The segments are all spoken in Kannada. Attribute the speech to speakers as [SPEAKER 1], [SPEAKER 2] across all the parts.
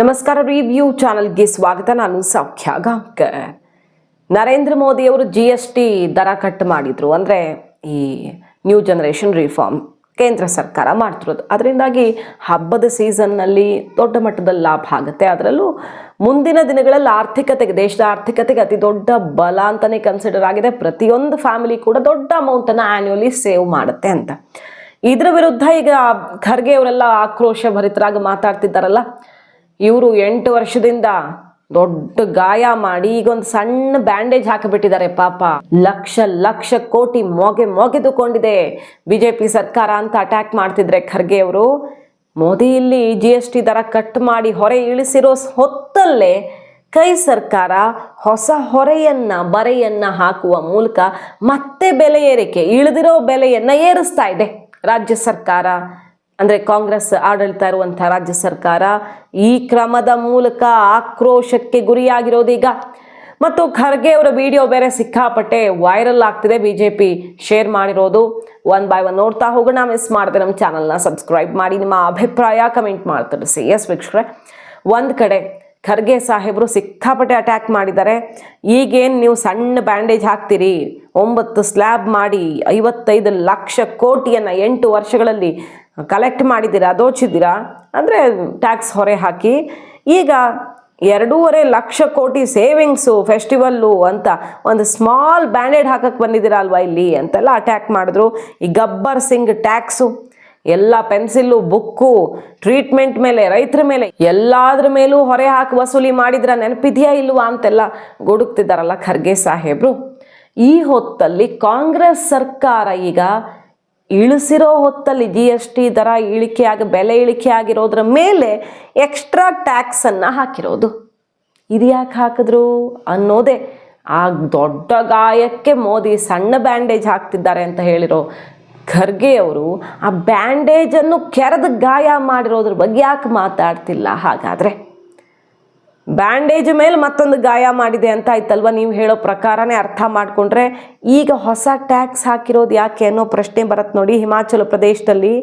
[SPEAKER 1] ನಮಸ್ಕಾರ ರಿವ್ಯೂ ಚಾನಲ್ಗೆ ಸ್ವಾಗತ. ನಾನು ಸೌಖ್ಯ ಗಾಂಕ ನರೇಂದ್ರ ಮೋದಿ ಅವರು ಜಿ ಎಸ್ ಟಿ ದರ ಕಟ್ ಮಾಡಿದ್ರು. ಅಂದರೆ ಈ ನ್ಯೂ ಜನರೇಷನ್ ರಿಫಾರ್ಮ್ ಕೇಂದ್ರ ಸರ್ಕಾರ ಮಾಡ್ತಿರೋದು. ಅದರಿಂದಾಗಿ ಹಬ್ಬದ ಸೀಸನ್ನಲ್ಲಿ ದೊಡ್ಡ ಮಟ್ಟದಲ್ಲಿ ಲಾಭ ಆಗುತ್ತೆ. ಅದರಲ್ಲೂ ಮುಂದಿನ ದಿನಗಳಲ್ಲಿ ಆರ್ಥಿಕತೆಗೆ, ದೇಶದ ಆರ್ಥಿಕತೆಗೆ ಅತಿ ದೊಡ್ಡ ಬಲ ಅಂತಲೇ ಕನ್ಸಿಡರ್ ಆಗಿದೆ. ಪ್ರತಿಯೊಂದು ಫ್ಯಾಮಿಲಿ ಕೂಡ ದೊಡ್ಡ ಅಮೌಂಟನ್ನು ಆ್ಯನ್ಯುವಲಿ ಸೇವ್ ಮಾಡುತ್ತೆ ಅಂತ. ಇದರ ವಿರುದ್ಧ ಈಗ ಖರ್ಗೆ ಅವರೆಲ್ಲ ಆಕ್ರೋಶ ಭರಿತರಾಗಿ ಮಾತಾಡ್ತಿದ್ದಾರಲ್ಲ. ಇವರು ಎಂಟು ವರ್ಷದಿಂದ ದೊಡ್ಡ ಗಾಯ ಮಾಡಿ ಈಗ ಒಂದು ಸಣ್ಣ ಬ್ಯಾಂಡೇಜ್ ಹಾಕಿಬಿಟ್ಟಿದ್ದಾರೆ ಪಾಪ. ಲಕ್ಷ ಲಕ್ಷ ಕೋಟಿ ಮೊಗೆ ಮೊಗೆದುಕೊಂಡಿದೆ ಬಿಜೆಪಿ ಸರ್ಕಾರ ಅಂತ ಅಟ್ಯಾಕ್ ಮಾಡ್ತಿದ್ರೆ ಖರ್ಗೆ ಅವರು. ಮೋದಿ ಇಲ್ಲಿ ಜಿ ಎಸ್ ಟಿ ದರ ಕಟ್ ಮಾಡಿ ಹೊರೆ ಇಳಿಸಿರೋ ಹೊತ್ತಲ್ಲೇ ಕೈ ಸರ್ಕಾರ ಹೊಸ ಹೊರೆಯನ್ನ, ಬರೆಯನ್ನ ಹಾಕುವ ಮೂಲಕ ಮತ್ತೆ ಬೆಲೆ ಏರಿಕೆ, ಇಳಿದಿರೋ ಬೆಲೆಯನ್ನ ಏರಿಸ್ತಾ ಇದೆ ರಾಜ್ಯ ಸರ್ಕಾರ. ಅಂದ್ರೆ ಕಾಂಗ್ರೆಸ್ ಆಡಳಿತ ಇರುವಂಥ ರಾಜ್ಯ ಸರ್ಕಾರ ಈ ಕ್ರಮದ ಮೂಲಕ ಆಕ್ರೋಶಕ್ಕೆ ಗುರಿಯಾಗಿರೋದೀಗ ಮತ್ತು ಖರ್ಗೆ ಅವರ ವಿಡಿಯೋ ಬೇರೆ ಸಿಕ್ಕಾಪಟ್ಟೆ ವೈರಲ್ ಆಗ್ತಿದೆ. ಬಿಜೆಪಿ ಶೇರ್ ಮಾಡಿರೋದು ಒನ್ ಬೈ ಒನ್ ನೋಡ್ತಾ ಹೋಗೋಣ. ಮಿಸ್ ಮಾಡಿದೆ ನಮ್ಮ ಚಾನಲ್ನ ಸಬ್ಸ್ಕ್ರೈಬ್ ಮಾಡಿ. ನಿಮ್ಮ ಅಭಿಪ್ರಾಯ ಕಮೆಂಟ್ ಮಾಡ್ತಿರಿಸಿ ಎಸ್ ವೀಕ್ಷಕರೇ, ಒಂದು ಕಡೆ ಖರ್ಗೆ ಸಾಹೇಬರು ಸಿಕ್ಕಾಪಟ್ಟೆ ಅಟ್ಯಾಕ್ ಮಾಡಿದ್ದಾರೆ. ಈಗೇನು ನೀವು ಸಣ್ಣ ಬ್ಯಾಂಡೇಜ್ ಹಾಕ್ತೀರಿ? ಒಂಬತ್ತು ಸ್ಲ್ಯಾಬ್ ಮಾಡಿ ಐವತ್ತೈದು ಲಕ್ಷ ಕೋಟಿಯನ್ನು ಎಂಟು ವರ್ಷಗಳಲ್ಲಿ ಕಲೆಕ್ಟ್ ಮಾಡಿದ್ದೀರಾ, ದೋಚಿದ್ದೀರಾ? ಅಂದರೆ ಟ್ಯಾಕ್ಸ್ ಹೊರೆ ಹಾಕಿ. ಈಗ ಎರಡೂವರೆ ಲಕ್ಷ ಕೋಟಿ ಸೇವಿಂಗ್ಸು ಫೆಸ್ಟಿವಲ್ಲು ಅಂತ ಒಂದು ಸ್ಮಾಲ್ ಬ್ಯಾಂಡೇಡ್ ಹಾಕಕ್ಕೆ ಬಂದಿದ್ದೀರಾ ಅಲ್ವಾ ಇಲ್ಲಿ ಅಂತೆಲ್ಲ ಅಟ್ಯಾಕ್ ಮಾಡಿದ್ರು. ಈ ಗಬ್ಬರ್ ಸಿಂಗ್ ಟ್ಯಾಕ್ಸು ಎಲ್ಲ ಪೆನ್ಸಿಲ್ಲು ಬುಕ್ಕು ಟ್ರೀಟ್ಮೆಂಟ್ ಮೇಲೆ, ರೈತರ ಮೇಲೆ, ಎಲ್ಲಾದ್ರ ಮೇಲೂ ಹೊರೆ ಹಾಕಿ ವಸೂಲಿ ಮಾಡಿದ್ರ ನೆನಪಿದೆಯಾ ಇಲ್ವಾ ಅಂತೆಲ್ಲ ಗುಡುಕ್ತಿದ್ದಾರಲ್ಲ ಖರ್ಗೆ ಸಾಹೇಬ್ರು. ಈ ಹೊತ್ತಲ್ಲಿ ಕಾಂಗ್ರೆಸ್ ಸರ್ಕಾರ ಈಗ ಇಳಿಸಿರೋ ಹೊತ್ತಲ್ಲಿ ಜಿ ಎಸ್ ಟಿ ದರ ಇಳಿಕೆ ಆಗಿ, ಬೆಲೆ ಇಳಿಕೆ ಆಗಿರೋದ್ರ ಮೇಲೆ ಎಕ್ಸ್ಟ್ರಾ ಟ್ಯಾಕ್ಸನ್ನು ಹಾಕಿರೋದು. ಇದು ಯಾಕೆ ಹಾಕಿದ್ರು? ಅನ್ನೋದೇ. ಆ ದೊಡ್ಡ ಗಾಯಕ್ಕೆ ಮೋದಿ ಸಣ್ಣ ಬ್ಯಾಂಡೇಜ್ ಹಾಕ್ತಿದ್ದಾರೆ ಅಂತ ಹೇಳಿರೋ ಖರ್ಗೆ ಅವರು ಆ ಬ್ಯಾಂಡೇಜನ್ನು ಕೆರೆದು ಗಾಯ ಮಾಡಿರೋದ್ರ ಬಗ್ಗೆ ಯಾಕೆ ಮಾತಾಡ್ತಿಲ್ಲ? ಹಾಗಾದರೆ ಬ್ಯಾಂಡೇಜ್ ಮೇಲೆ ಮತ್ತೊಂದು ಗಾಯ ಮಾಡಿದೆ ಅಂತ ಆಯ್ತಲ್ವ? ನೀವು ಹೇಳೋ ಪ್ರಕಾರನೇ ಅರ್ಥ ಮಾಡಿಕೊಂಡ್ರೆ ಈಗ ಹೊಸ ಟ್ಯಾಕ್ಸ್ ಹಾಕಿರೋದು ಯಾಕೆ ಅನ್ನೋ ಪ್ರಶ್ನೆ ಬರುತ್ತೆ ನೋಡಿ. ಹಿಮಾಚಲ ಪ್ರದೇಶದಲ್ಲಿ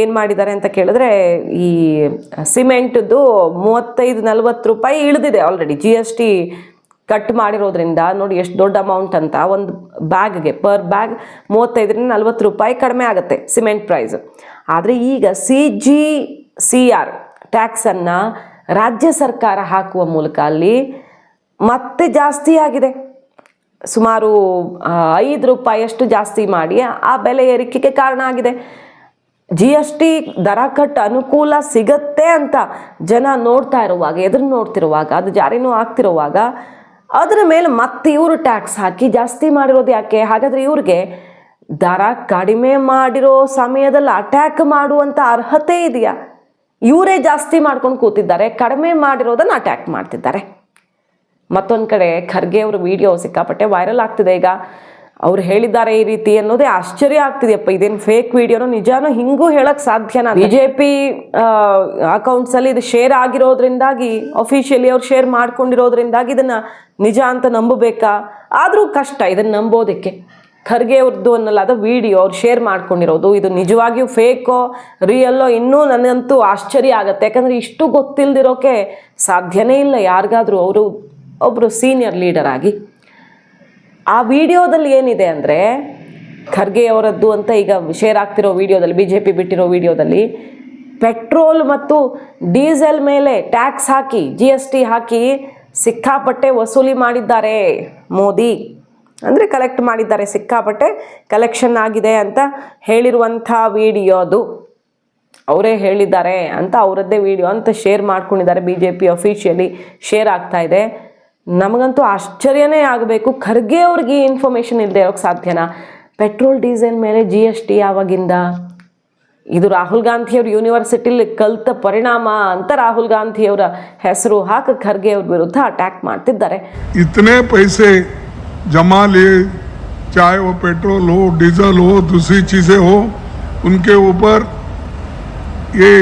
[SPEAKER 1] ಏನು ಮಾಡಿದ್ದಾರೆ ಅಂತ ಕೇಳಿದ್ರೆ ಈ ಸಿಮೆಂಟ್ದು ಮೂವತ್ತೈದು, ನಲ್ವತ್ತು ರೂಪಾಯಿ ಇಳಿದಿದೆ already G S T cut ಮಾಡಿರೋದ್ರಿಂದ ನೋಡಿ ಎಷ್ಟು ದೊಡ್ಡ ಅಮೌಂಟ್ ಅಂತ. ಒಂದು ಬ್ಯಾಗ್ಗೆ ಪರ್ ಬ್ಯಾಗ್ ಮೂವತ್ತೈದರಿಂದ ನಲ್ವತ್ತು ರೂಪಾಯಿ ಕಡಿಮೆ ಆಗುತ್ತೆ ಸಿಮೆಂಟ್ ಪ್ರೈಸ್ ಆದರೆ ಈಗ ಸಿ ಜಿ ಸಿ ಆರ್ ಟ್ಯಾಕ್ಸನ್ನು ರಾಜ್ಯ ಸರ್ಕಾರ ಹಾಕುವ ಮೂಲಕ ಅಲ್ಲಿ ಮತ್ತೆ ಜಾಸ್ತಿ ಆಗಿದೆ. ಸುಮಾರು ಐದು ರೂಪಾಯಿಯಷ್ಟು ಜಾಸ್ತಿ ಮಾಡಿ ಆ ಬೆಲೆ ಏರಿಕೆಗೆ ಕಾರಣ ಆಗಿದೆ. ಜಿ ಎಸ್ ಟಿ ದರ ಕಟ್ ಅನುಕೂಲ ಸಿಗತ್ತೆ ಅಂತ ಜನ ನೋಡ್ತಾ ಇರುವಾಗ, ಎದುರು ನೋಡ್ತಿರುವಾಗ, ಅದು ಜಾರಿನೂ ಆಗ್ತಿರುವಾಗ ಅದರ ಮೇಲೆ ಮತ್ತೆ ಇವರು ಟ್ಯಾಕ್ಸ್ ಹಾಕಿ ಜಾಸ್ತಿ ಮಾಡಿರೋದು ಯಾಕೆ? ಹಾಗಾದರೆ ಇವ್ರಿಗೆ ದರ ಕಡಿಮೆ ಮಾಡಿರೋ ಸಮಯದಲ್ಲಿ ಅಟ್ಯಾಕ್ ಮಾಡುವಂಥ ಅರ್ಹತೆ ಇದೆಯಾ? ಇವರೇ ಜಾಸ್ತಿ ಮಾಡ್ಕೊಂಡು ಕೂತಿದ್ದಾರೆ, ಕಡಿಮೆ ಮಾಡಿರೋದನ್ನು ಅಟ್ಯಾಕ್ ಮಾಡ್ತಿದ್ದಾರೆ. ಮತ್ತೊಂದು ಕಡೆ ಖರ್ಗೆ ಅವ್ರ ವಿಡಿಯೋ ಸಿಕ್ಕಾಪಟ್ಟೆ ವೈರಲ್ ಆಗ್ತಿದೆ. ಈಗ ಅವ್ರು ಹೇಳಿದ್ದಾರೆ ಈ ರೀತಿ ಅನ್ನೋದೇ ಆಶ್ಚರ್ಯ ಆಗ್ತಿದೆಯಪ್ಪ ಇದೇನು ಫೇಕ್ ವಿಡಿಯೋನೋ ನಿಜಾನೋ ಹಿಂಗೂ ಹೇಳಕ್ ಸಾಧ್ಯನಾ? ಬಿ ಜೆ ಪಿ ಅಕೌಂಟ್ಸಲ್ಲಿ ಇದು ಶೇರ್ ಆಗಿರೋದ್ರಿಂದಾಗಿ ಅಫಿಷಿಯಲಿ ಅವ್ರು ಶೇರ್ ಮಾಡ್ಕೊಂಡಿರೋದ್ರಿಂದಾಗಿ ಇದನ್ನ ನಿಜ ಅಂತ ನಂಬಬೇಕಾ? ಆದರೂ ಕಷ್ಟ ಇದನ್ನ ನಂಬೋದಕ್ಕೆ. ಖರ್ಗೆ ಅವ್ರದ್ದು ಅನ್ನಲಾದ ವಿಡಿಯೋ ಅವ್ರು ಶೇರ್ ಮಾಡ್ಕೊಂಡಿರೋದು. ಇದು ನಿಜವಾಗಿಯೂ ಫೇಕೋ ರಿಯಲ್ಲೋ ಇನ್ನೂ ನನಗಂತೂ ಆಶ್ಚರ್ಯ ಆಗುತ್ತೆ. ಯಾಕಂದರೆ ಇಷ್ಟು ಗೊತ್ತಿಲ್ಲದಿರೋಕೆ ಸಾಧ್ಯನೇ ಇಲ್ಲ. ಯಾರಿಗಾದರೂ ಅವರು ಒಬ್ಬರು ಸೀನಿಯರ್ ಲೀಡರ್ ಆಗಿ. ಆ ವಿಡಿಯೋದಲ್ಲಿ ಏನಿದೆ ಅಂದರೆ ಖರ್ಗೆ ಅವರದ್ದು ಅಂತ ಈಗ ಶೇರ್ ಆಗ್ತಿರೋ ವಿಡಿಯೋದಲ್ಲಿ ಬಿ ಜೆ ಪಿ ಬಿಟ್ಟಿರೋ ವಿಡಿಯೋದಲ್ಲಿ ಪೆಟ್ರೋಲ್ ಮತ್ತು ಡೀಸೆಲ್ ಮೇಲೆ ಟ್ಯಾಕ್ಸ್ ಹಾಕಿ ಜಿ ಎಸ್ ಟಿ ಹಾಕಿ ಸಿಕ್ಕಾಪಟ್ಟೆ ವಸೂಲಿ ಮಾಡಿದ್ದಾರೆ ಮೋದಿ. ಅಂದರೆ ಕಲೆಕ್ಟ್ ಮಾಡಿದ್ದಾರೆ, ಸಿಕ್ಕಾಪಟ್ಟೆ ಕಲೆಕ್ಷನ್ ಆಗಿದೆ ಅಂತ ಹೇಳಿರುವಂಥ ವಿಡಿಯೋದು ಅವರೇ ಹೇಳಿದ್ದಾರೆ ಅಂತ ಅವರದ್ದೇ ವಿಡಿಯೋ ಅಂತ ಶೇರ್ ಮಾಡ್ಕೊಂಡಿದ್ದಾರೆ B J P officially share ಆಗ್ತಾ ಇದೆ. ನಮಗಂತೂ ಆಶ್ಚರ್ಯನೇ ಆಗಬೇಕು. ಖರ್ಗೆ ಅವ್ರಿಗೆ ಈ ಇನ್ಫಾರ್ಮೇಷನ್ ಇಲ್ಲದೆ ಇರೋಕ್ಕೆ ಸಾಧ್ಯನಾ? ಪೆಟ್ರೋಲ್ ಡೀಸೆಲ್ ಮೇಲೆ ಜಿ ಎಸ್ ಟಿ ಯಾವಾಗಿಂದ? ಇದು ರಾಹುಲ್ ಗಾಂಧಿಯವ್ರ ಯೂನಿವರ್ಸಿಟಿಲಿ ಕಲಿತ ಪರಿಣಾಮ ಅಂತ ರಾಹುಲ್ ಗಾಂಧಿಯವರ ಹೆಸರು ಹಾಕಿ ಖರ್ಗೆ ಅವ್ರ ವಿರುದ್ಧ ಅಟ್ಯಾಕ್ ಮಾಡ್ತಿದ್ದಾರೆ.
[SPEAKER 2] ಇತನೇ ಪೈಸೆ जमा लिए चाहे वो पेट्रोल हो डीजल हो दूसरी चीजें हो उनके ऊपर ये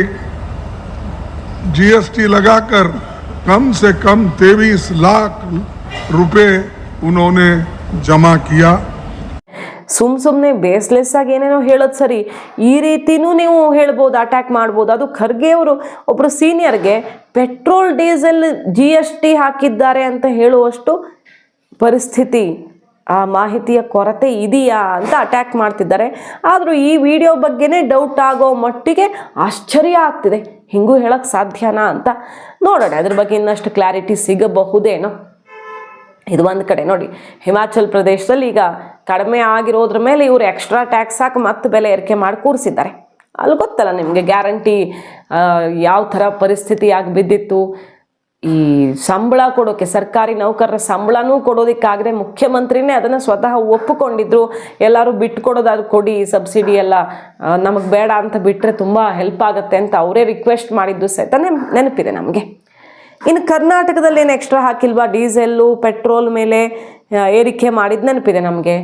[SPEAKER 2] जीएसटी लगाकर कम से कम तेईस लाख रुपए उन्होंने जमा किया
[SPEAKER 1] ಸುಮ್ ಸುಮ್ಮನೆ ಬೇಸ್ಲೆಸ್ ಆಗಿ ಏನೇನೋ ಹೇಳೋದು ಸರಿ ಈ ರೀತಿನೂ ನೀವು ಹೇಳ್ಬೋದು ಅಟ್ಯಾಕ್ ಮಾಡ್ಬೋದು ಅದು ಖರ್ಗೆ ಅವರು ಒಬ್ಬರು ಸೀನಿಯರ್ಗೆ petrol diesel G S T ಹಾಕಿದ್ದಾರೆ ಅಂತ ಹೇಳುವಷ್ಟು ಪರಿಸ್ಥಿತಿ, ಆ ಮಾಹಿತಿಯ ಕೊರತೆ ಇದೆಯಾ ಅಂತ ಅಟ್ಯಾಕ್ ಮಾಡ್ತಿದ್ದಾರೆ. ಆದರೂ ಈ ವಿಡಿಯೋ ಬಗ್ಗೆನೇ ಡೌಟ್ ಆಗೋ ಮಟ್ಟಿಗೆ ಆಶ್ಚರ್ಯ ಆಗ್ತಿದೆ. ಹಿಂಗೂ ಹೇಳಕ್ಕೆ ಸಾಧ್ಯನಾ ಅಂತ. ನೋಡೋಣ ಅದ್ರ ಬಗ್ಗೆ ಇನ್ನಷ್ಟು ಕ್ಲಾರಿಟಿ ಸಿಗಬಹುದೇನೋ. ಇದು ಒಂದು ಕಡೆ ನೋಡಿ, ಹಿಮಾಚಲ್ ಪ್ರದೇಶದಲ್ಲಿ ಈಗ ಕಡಿಮೆ ಆಗಿರೋದ್ರ ಮೇಲೆ ಇವರು ಎಕ್ಸ್ಟ್ರಾ ಟ್ಯಾಕ್ಸ್ ಹಾಕಿ ಮತ್ತೆ ಬೆಲೆ ಏರಿಕೆ ಮಾಡಿ ಕೂರಿಸಿದ್ದಾರೆ. ಅಲ್ಲಿ ಗೊತ್ತಲ್ಲ ನಿಮಗೆ ಗ್ಯಾರಂಟಿ ಯಾವ ಥರ ಪರಿಸ್ಥಿತಿ ಆಗಿ ಬಿದ್ದಿತ್ತು. ಈ ಸಂಬಳ ಕೊಡೋಕೆ, ಸರ್ಕಾರಿ ನೌಕರರ ಸಂಬಳನೂ ಕೊಡೋದಕ್ಕಾಗದೆ ಮುಖ್ಯಮಂತ್ರಿನೇ ಅದನ್ನು ಸ್ವತಃ ಒಪ್ಪಿಕೊಂಡಿದ್ರು. ಎಲ್ಲರೂ ಬಿಟ್ಕೊಡೋದಾದ್ರೂ ಕೊಡಿ ಸಬ್ಸಿಡಿ ಎಲ್ಲ ನಮಗೆ ಬೇಡ ಅಂತ ಬಿಟ್ಟರೆ ತುಂಬ ಹೆಲ್ಪ್ ಆಗುತ್ತೆ ಅಂತ ಅವರೇ ರಿಕ್ವೆಸ್ಟ್ ಮಾಡಿದ್ದು ಸಹಿತ ನೆನ್, ನೆನಪಿದೆ ನಮಗೆ. ಇನ್ನು ಕರ್ನಾಟಕದಲ್ಲಿ ಏನು ಎಕ್ಸ್ಟ್ರಾ ಹಾಕಿಲ್ವಾ? ಡೀಸೆಲ್ಲು, ಪೆಟ್ರೋಲ್ ಮೇಲೆ ಏರಿಕೆ ಮಾಡಿದ ನೆನಪಿದೆ ನಮಗೆ.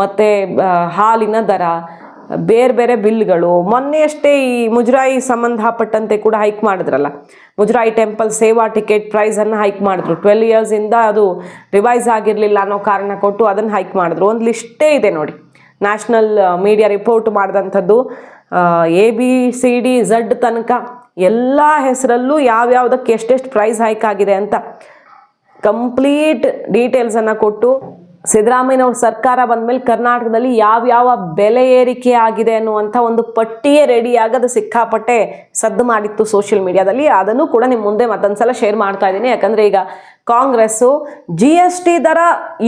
[SPEAKER 1] ಮತ್ತು ಹಾಲಿನ ದರ ಬೇರೆ ಬೇರೆ ಬಿಲ್ಗಳು. ಮೊನ್ನೆಯಷ್ಟೇ ಈ ಮುಜರಾಯಿ ಸಂಬಂಧಪಟ್ಟಂತೆ ಕೂಡ ಹೈಕ್ ಮಾಡಿದ್ರಲ್ಲ. ಮುಜರಾಯಿ ಟೆಂಪಲ್ ಸೇವಾ ಟಿಕೆಟ್ ಪ್ರೈಸನ್ನು ಹೈಕ್ ಮಾಡಿದ್ರು. ಟ್ವೆಲ್ ಇಯರ್ಸಿಂದ ಅದು ರಿವೈಸ್ ಆಗಿರಲಿಲ್ಲ ಅನ್ನೋ ಕಾರಣ ಕೊಟ್ಟು ಅದನ್ನು ಹೈಕ್ ಮಾಡಿದ್ರು. ಒಂದು ಲಿಸ್ಟೇ ಇದೆ ನೋಡಿ. National media report ಮಾಡಿದಂಥದ್ದು. A B C D Z ತನಕ ಎಲ್ಲ ಹೆಸರಲ್ಲೂ ಯಾವ್ಯಾವುದಕ್ಕೆ ಎಷ್ಟೆಷ್ಟು ಪ್ರೈಸ್ ಹೈಕ್ ಆಗಿದೆ ಅಂತ ಕಂಪ್ಲೀಟ್ ಡೀಟೇಲ್ಸನ್ನು ಕೊಟ್ಟು ಸಿದ್ದರಾಮಯ್ಯನವ್ರ ಸರ್ಕಾರ ಬಂದ ಮೇಲೆ ಕರ್ನಾಟಕದಲ್ಲಿ ಯಾವ್ಯಾವ ಬೆಲೆ ಏರಿಕೆ ಆಗಿದೆ ಅನ್ನುವಂಥ ಒಂದು ಪಟ್ಟಿಯೇ ರೆಡಿ ಆಗದು ಸಿಕ್ಕಾಪಟ್ಟೆ ಸದ್ದು ಮಾಡಿತ್ತು ಸೋಷಿಯಲ್ ಮೀಡಿಯಾದಲ್ಲಿ ಅದನ್ನು ಕೂಡ ನಿಮ್ಮ ಮುಂದೆ ಮತ್ತೊಂದ್ಸಲ ಶೇರ್ ಮಾಡ್ತಾ ಇದ್ದೀನಿ. ಯಾಕಂದರೆ ಈಗ ಕಾಂಗ್ರೆಸ್ಸು ಜಿ ಎಸ್ ಟಿ ದರ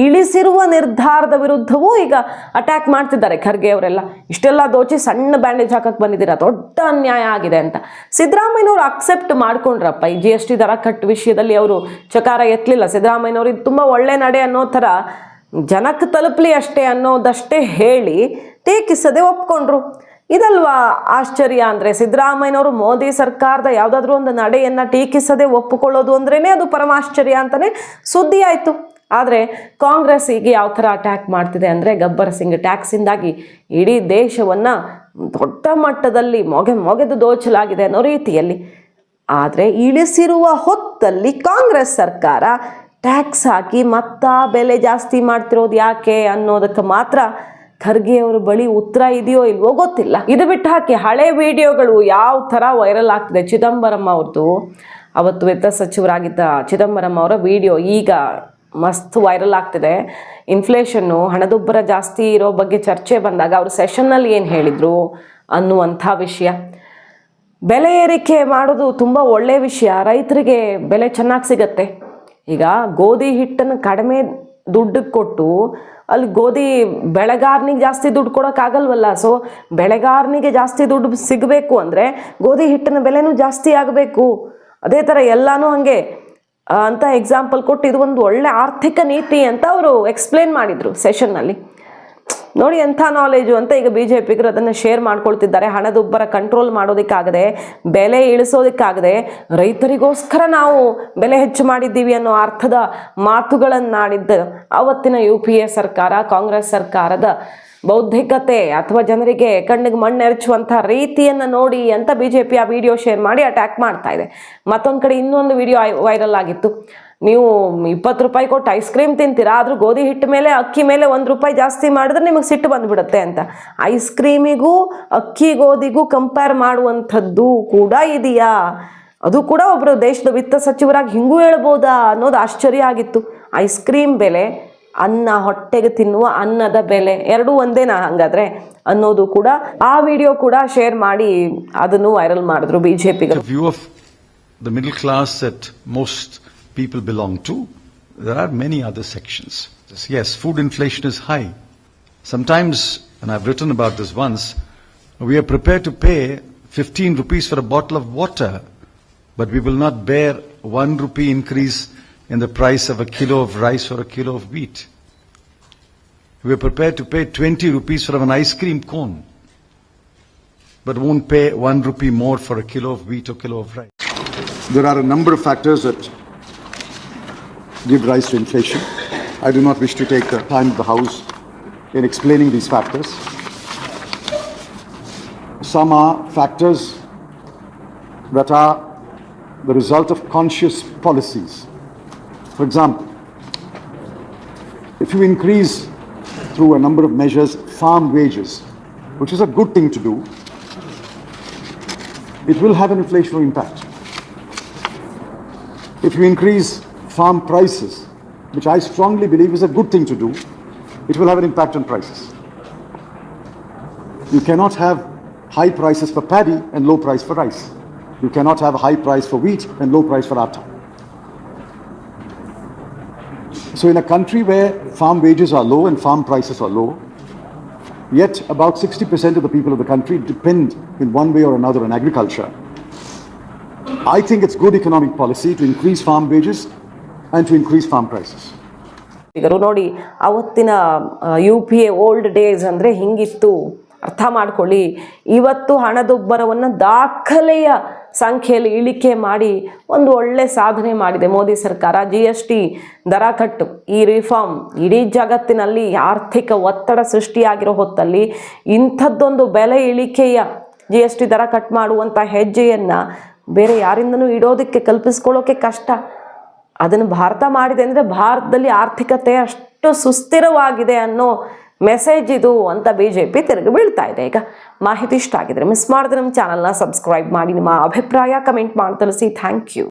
[SPEAKER 1] ಇಳಿಸಿರುವ ನಿರ್ಧಾರದ ವಿರುದ್ಧವೂ ಈಗ ಅಟ್ಯಾಕ್ ಮಾಡ್ತಿದ್ದಾರೆ ಖರ್ಗೆ ಅವರೆಲ್ಲ. ಇಷ್ಟೆಲ್ಲ ದೋಚಿ ಸಣ್ಣ ಬ್ಯಾಂಡೇಜ್ ಹಾಕಕ್ಕೆ ಬಂದಿದ್ದೀರಾ? ದೊಡ್ಡ ಅನ್ಯಾಯ ಆಗಿದೆ ಅಂತ. ಸಿದ್ದರಾಮಯ್ಯನವರು ಅಕ್ಸೆಪ್ಟ್ ಮಾಡ್ಕೊಂಡ್ರಪ್ಪ ಈ ಜಿ ಎಸ್ ಟಿ ದರ ಕಟ್ ವಿಷಯದಲ್ಲಿ ಅವರು ಚಕಾರ ಎತ್ತಲಿಲ್ಲ ಸಿದ್ದರಾಮಯ್ಯನವರು ಇದು ತುಂಬ ಒಳ್ಳೆ ನಡೆ ಅನ್ನೋ ಥರ ಜನಕ್ಕೆ ತಲುಪಲಿ ಅಷ್ಟೇ ಅನ್ನೋದಷ್ಟೇ ಹೇಳಿ, ಟೀಕಿಸದೆ ಒಪ್ಕೊಂಡ್ರು. ಇದಲ್ವಾ ಆಶ್ಚರ್ಯ ಅಂದರೆ ಸಿದ್ದರಾಮಯ್ಯನವರು ಮೋದಿ ಸರ್ಕಾರದ ಯಾವುದಾದ್ರೂ ಒಂದು ನಡೆಯನ್ನು ಟೀಕಿಸದೆ ಒಪ್ಪಿಕೊಳ್ಳೋದು ಅಂದ್ರೇ ಅದು ಪರಮಾಶ್ಚರ್ಯ ಅಂತಲೇ ಸುದ್ದಿ ಆಯಿತು. ಆದರೆ ಕಾಂಗ್ರೆಸ್ ಈಗ ಯಾವ ಥರ ಅಟ್ಯಾಕ್ ಮಾಡ್ತಿದೆ ಅಂದರೆ ಗಬ್ಬರ್ ಸಿಂಗ್ ಟ್ಯಾಕ್ಸಿಂದಾಗಿ ಇಡೀ ದೇಶವನ್ನು ದೊಡ್ಡ ಮಟ್ಟದಲ್ಲಿ ಮೊಗೆ ಮೊಗೆದು ದೋಚಲಾಗಿದೆ ಅನ್ನೋ ರೀತಿಯಲ್ಲಿ. ಆದರೆ ಇಳಿಸಿರುವ ಹೊತ್ತಲ್ಲಿ ಕಾಂಗ್ರೆಸ್ ಸರ್ಕಾರ ಟ್ಯಾಕ್ಸ್ ಹಾಕಿ ಮತ್ತ ಬೆಲೆ ಜಾಸ್ತಿ ಮಾಡ್ತಿರೋದು ಯಾಕೆ ಅನ್ನೋದಕ್ಕೆ ಮಾತ್ರ ಖರ್ಗೆ ಅವರ ಬಳಿ ಉತ್ತರ ಇದೆಯೋ ಇಲ್ವೋ ಗೊತ್ತಿಲ್ಲ. ಇದು ಬಿಟ್ಟು ಹಾಕಿ ಹಳೆ ವಿಡಿಯೋಗಳು ಯಾವ ಥರ ವೈರಲ್ ಆಗ್ತಿದೆ. ಚಿದಂಬರಂ ಅವ್ರದ್ದು ಅವತ್ತು ವಿತ್ತ ಸಚಿವರಾಗಿದ್ದ ಚಿದಂಬರಂ ಅವರ ವಿಡಿಯೋ ಈಗ ಮಸ್ತ್ ವೈರಲ್ ಆಗ್ತಿದೆ. ಇನ್ಫ್ಲೇಷನ್ನು, ಹಣದುಬ್ಬರ ಜಾಸ್ತಿ ಇರೋ ಬಗ್ಗೆ ಚರ್ಚೆ ಬಂದಾಗ ಅವರು ಸೆಷನ್ನಲ್ಲಿ ಏನು ಹೇಳಿದರು ಅನ್ನುವಂಥ ವಿಷಯ. ಬೆಲೆ ಏರಿಕೆ ಮಾಡೋದು ತುಂಬ ಒಳ್ಳೆಯ ವಿಷಯ. ರೈತರಿಗೆ ಬೆಲೆ ಚೆನ್ನಾಗಿ ಸಿಗತ್ತೆ. ಈಗ ಗೋಧಿ ಹಿಟ್ಟನ್ನು ಕಡಿಮೆ ದುಡ್ಡಿಗೆ ಕೊಟ್ಟು ಅಲ್ಲಿ ಗೋಧಿ ಬೆಳೆಗಾರನಿಗೆ ಜಾಸ್ತಿ ದುಡ್ಡು ಕೊಡೋಕ್ಕಾಗಲ್ವಲ್ಲ? ಸೊ ಬೆಳೆಗಾರನಿಗೆ ಜಾಸ್ತಿ ದುಡ್ಡು ಸಿಗಬೇಕು ಅಂದರೆ ಗೋಧಿ ಹಿಟ್ಟಿನ ಬೆಲೆನೂ ಜಾಸ್ತಿ ಆಗಬೇಕು. ಅದೇ ಥರ ಎಲ್ಲನೂ ಹಾಗೆ. ಅಂತ ಎಕ್ಸಾಂಪಲ್ ಕೊಟ್ಟು ಇದು ಒಂದು ಒಳ್ಳೆ ಆರ್ಥಿಕ ನೀತಿ ಅಂತ ಅವರು ಎಕ್ಸ್ಪ್ಲೇನ್ ಮಾಡಿದರು ಸೆಷನ್ನಲ್ಲಿ ನೋಡಿ ಎಂಥ ನಾಲೆಜು ಅಂತ ಈಗ ಬಿ ಜೆ ಪಿಗರು ಅದನ್ನು ಶೇರ್ ಮಾಡ್ಕೊಳ್ತಿದ್ದಾರೆ. ಹಣದುಬ್ಬರ ಕಂಟ್ರೋಲ್ ಮಾಡೋದಕ್ಕಾಗದೆ, ಬೆಲೆ ಇಳಿಸೋದಕ್ಕಾಗದೆ, ರೈತರಿಗೋಸ್ಕರ ನಾವು ಬೆಲೆ ಹೆಚ್ಚು ಮಾಡಿದ್ದೀವಿ ಅನ್ನೋ ಅರ್ಥದ ಮಾತುಗಳನ್ನಾಡಿದ್ದ ಅವತ್ತಿನ ಯು ಸರ್ಕಾರ, ಕಾಂಗ್ರೆಸ್ ಸರ್ಕಾರದ ಬೌದ್ಧಿಕತೆ ಅಥವಾ ಜನರಿಗೆ ಕಣ್ಣಿಗೆ ಮಣ್ಣೆರಚುವಂಥ ರೀತಿಯನ್ನು ನೋಡಿ ಅಂತ ಬಿ ಆ ವಿಡಿಯೋ ಶೇರ್ ಮಾಡಿ ಅಟ್ಯಾಕ್ ಮಾಡ್ತಾ ಇದೆ. ಮತ್ತೊಂದು ಕಡೆ ಇನ್ನೊಂದು ವಿಡಿಯೋ ವೈರಲ್ ಆಗಿತ್ತು. ನೀವು ಇಪ್ಪತ್ತು ರೂಪಾಯಿ ಕೊಟ್ಟು ಐಸ್ ಕ್ರೀಮ್ ತಿಂತೀರಾ? ಆದರೂ ಗೋಧಿ ಹಿಟ್ಟು ಮೇಲೆ, ಅಕ್ಕಿ ಮೇಲೆ ಒಂದು ರೂಪಾಯಿ ಜಾಸ್ತಿ ಮಾಡಿದ್ರೆ ನಿಮಗೆ ಸಿಟ್ಟು ಬಂದುಬಿಡುತ್ತೆ ಅಂತ. ಐಸ್ ಕ್ರೀಮಿಗೂ ಅಕ್ಕಿ ಗೋಧಿಗೂ ಕಂಪೇರ್ ಮಾಡುವಂಥದ್ದು ಕೂಡ ಇದೆಯಾ? ಅದು ಕೂಡ ಒಬ್ಬರು ದೇಶದ ವಿತ್ತ ಸಚಿವರಾಗಿ ಹಿಂಗೂ ಹೇಳ್ಬೋದಾ ಅನ್ನೋದು ಆಶ್ಚರ್ಯ ಆಗಿತ್ತು. ಐಸ್ ಕ್ರೀಮ್ ಬೆಲೆ, ಅನ್ನ ಹೊಟ್ಟೆಗೆ ತಿನ್ನುವ ಅನ್ನದ ಬೆಲೆ, ಎರಡೂ ಒಂದೇನಾ ಹಂಗಾದ್ರೆ ಅನ್ನೋದು ಕೂಡ ಆ ವಿಡಿಯೋ ಕೂಡ ಶೇರ್ ಮಾಡಿ ಅದನ್ನು ವೈರಲ್ ಮಾಡಿದ್ರು B J
[SPEAKER 3] the people belong to, there are many other sections. Yes, food inflation is high. Sometimes, and I've written about this once, we are prepared to pay 15 rupees for a bottle of water, but we will not bear one rupee increase in the price of a kilo of rice or a kilo of wheat. We are prepared to pay 20 rupees for an ice cream cone, but won't pay one rupee more for a kilo of wheat or kilo of rice.
[SPEAKER 4] There are a number of factors that give rise to inflation. I do not wish to take the time of the House in explaining these factors. Some are factors that are the result of conscious policies. For example, if you increase through a number of measures farm wages, which is a good thing to do, it will have an inflationary impact. If you increase farm prices, which I strongly believe is a good thing to do, it will have an impact on prices. You cannot have high prices for paddy and low price for rice. You cannot have a high price for wheat and low price for atta. So in a country where farm wages are low and farm prices are low, yet about 60% of the people of the country depend in one way or another on agriculture. I think it's good economic policy to increase farm wages and to increase farm prices.
[SPEAKER 1] ಈಗರು ನೋಡಿ ಅವತ್ತಿನ U P A old days ಅಂದರೆ ಹಿಂಗಿತ್ತು. ಅರ್ಥ ಮಾಡ್ಕೊಳ್ಳಿ. ಇವತ್ತು ಹಣದುಬ್ಬರವನ್ನು ದಾಖಲೆಯ ಸಂಖ್ಯೆಯಲ್ಲಿ ಇಳಿಕೆ ಮಾಡಿ ಒಂದು ಒಳ್ಳೆ ಸಾಧನೆ ಮಾಡಿದೆ ಮೋದಿ ಸರ್ಕಾರ. ಜಿ ಎಸ್ ಟಿ ದರ ಕಟ್ಟು, ಈ ರಿಫಾರ್ಮ್ ಇಡೀ ಜಗತ್ತಿನಲ್ಲಿ ಆರ್ಥಿಕ ಒತ್ತಡ ಸೃಷ್ಟಿಯಾಗಿರೋ ಹೊತ್ತಲ್ಲಿ ಇಂಥದ್ದೊಂದು ಬೆಲೆ ಇಳಿಕೆಯ ಜಿ ಎಸ್ ಟಿ ದರ ಕಟ್ ಮಾಡುವಂಥ ಹೆಜ್ಜೆಯನ್ನು ಬೇರೆ ಯಾರಿಂದನೂ ಇಡೋದಕ್ಕೆ, ಕಲ್ಪಿಸ್ಕೊಳ್ಳೋಕೆ ಕಷ್ಟ. ಅದನ್ನು ಭಾರತ ಮಾಡಿದೆ ಅಂದರೆ ಭಾರತದಲ್ಲಿ ಆರ್ಥಿಕತೆ ಅಷ್ಟು ಸುಸ್ಥಿರವಾಗಿದೆ ಅನ್ನೋ ಮೆಸೇಜ್ ಇದು ಅಂತ ಬಿ ಜೆ ಪಿ ತಿರುಗಿ ಬೀಳ್ತಾ ಇದೆ. ಈಗ ಮಾಹಿತಿ ಇಷ್ಟ ಆಗಿದ್ರೆ ಮಿಸ್ ಮಾಡಿದ್ರೆ ನಮ್ಮ ಚಾನಲ್ನ ಸಬ್ಸ್ಕ್ರೈಬ್ ಮಾಡಿ, ನಿಮ್ಮ ಅಭಿಪ್ರಾಯ ಕಮೆಂಟ್ ಮಾಡಿ ತಿಳಿಸಿ. Thank you